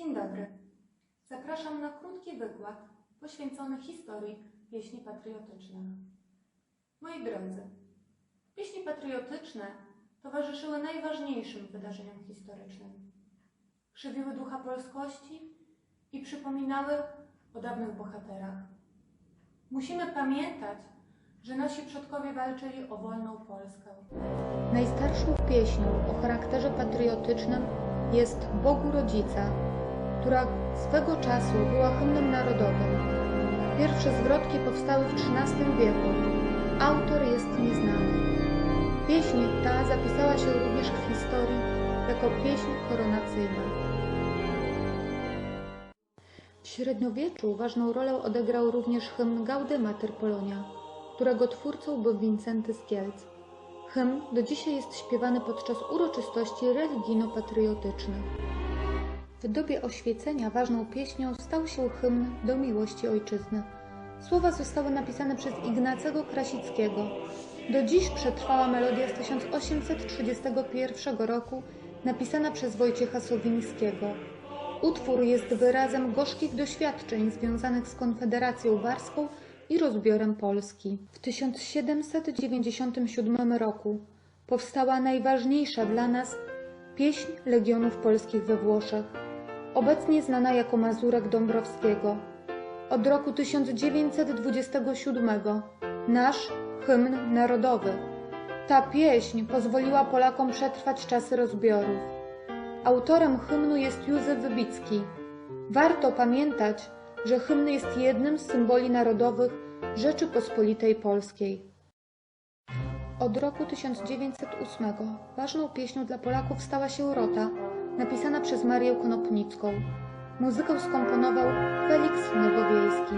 Dzień dobry. Zapraszam na krótki wykład poświęcony historii pieśni patriotycznych. Moi drodzy, pieśni patriotyczne towarzyszyły najważniejszym wydarzeniom historycznym. Krzewiły ducha polskości i przypominały o dawnych bohaterach. Musimy pamiętać, że nasi przodkowie walczyli o wolną Polskę. Najstarszą pieśnią o charakterze patriotycznym jest Bogu Rodzica, która swego czasu była hymnem narodowym. Pierwsze zwrotki powstały w XIII wieku. Autor jest nieznany. Pieśń ta zapisała się również w historii jako pieśń koronacyjna. W średniowieczu ważną rolę odegrał również hymn Gaudy Mater Polonia, którego twórcą był Wincenty z Kielc. Hymn do dzisiaj jest śpiewany podczas uroczystości religijno-patriotycznych. W dobie oświecenia ważną pieśnią stał się hymn do miłości ojczyzny. Słowa zostały napisane przez Ignacego Krasickiego. Do dziś przetrwała melodia z 1831 roku, napisana przez Wojciecha Sowińskiego. Utwór jest wyrazem gorzkich doświadczeń związanych z Konfederacją Warską i rozbiorem Polski. W 1797 roku powstała najważniejsza dla nas pieśń Legionów Polskich we Włoszech, obecnie znana jako Mazurek Dąbrowskiego. Od roku 1927 nasz hymn narodowy. Ta pieśń pozwoliła Polakom przetrwać czasy rozbiorów. Autorem hymnu jest Józef Wybicki. Warto pamiętać, że hymn jest jednym z symboli narodowych Rzeczypospolitej Polskiej. Od roku 1908 ważną pieśnią dla Polaków stała się Rota, napisana przez Marię Konopnicką. Muzykę skomponował Feliks Nowowiejski.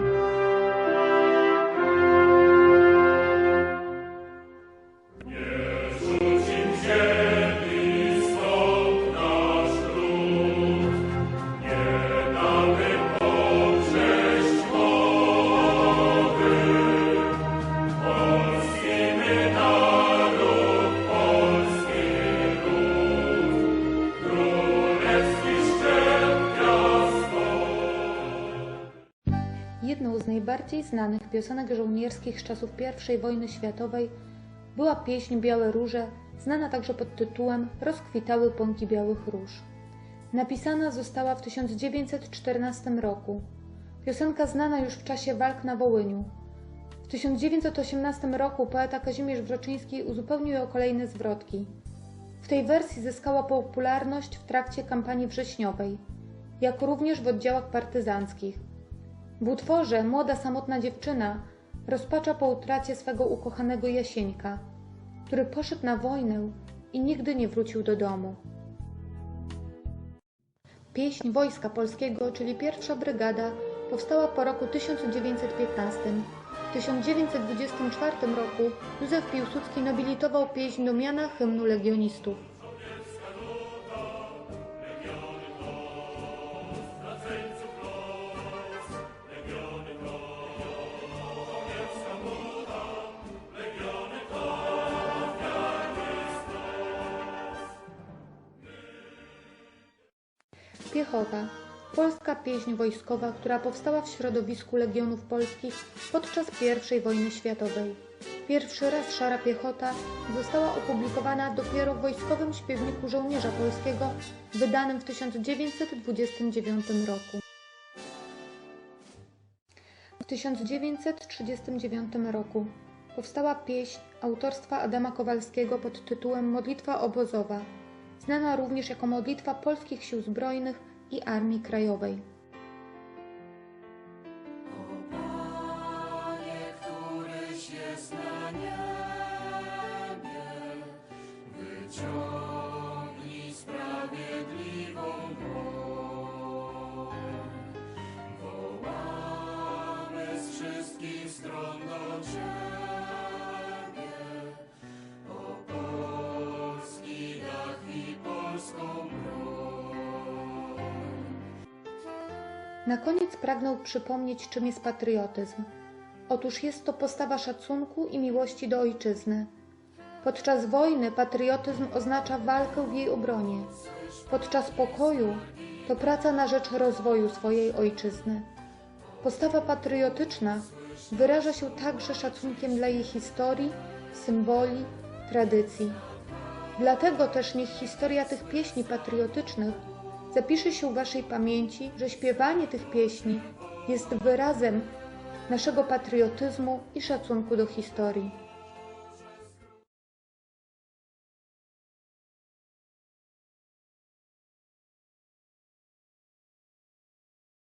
Jedną z najbardziej znanych piosenek żołnierskich z czasów I wojny światowej była pieśń Białe Róże, znana także pod tytułem Rozkwitały pąki białych róż. Napisana została w 1914 roku. Piosenka znana już w czasie walk na Wołyniu. W 1918 roku poeta Kazimierz Wroczyński uzupełnił ją kolejne zwrotki. W tej wersji zyskała popularność w trakcie kampanii wrześniowej, jak również w oddziałach partyzanckich. W utworze młoda samotna dziewczyna rozpacza po utracie swego ukochanego Jasieńka, który poszedł na wojnę i nigdy nie wrócił do domu. Pieśń Wojska Polskiego, czyli pierwsza brygada, powstała po roku 1915. W 1924 roku Józef Piłsudski nobilitował pieśń do miana hymnu legionistów. Piechota. Polska pieśń wojskowa, która powstała w środowisku Legionów Polskich podczas I wojny światowej. Pierwszy raz Szara Piechota została opublikowana dopiero w Wojskowym Śpiewniku Żołnierza Polskiego, wydanym w 1929 roku. W 1939 roku powstała pieśń autorstwa Adama Kowalskiego pod tytułem Modlitwa obozowa, znana również jako modlitwa polskich sił zbrojnych i Armii Krajowej. Na koniec pragnę przypomnieć, czym jest patriotyzm. Otóż jest to postawa szacunku i miłości do ojczyzny. Podczas wojny patriotyzm oznacza walkę w jej obronie. Podczas pokoju to praca na rzecz rozwoju swojej ojczyzny. Postawa patriotyczna wyraża się także szacunkiem dla jej historii, symboli, tradycji. Dlatego też niech historia tych pieśni patriotycznych zapisze się w Waszej pamięci, że śpiewanie tych pieśni jest wyrazem naszego patriotyzmu i szacunku do historii.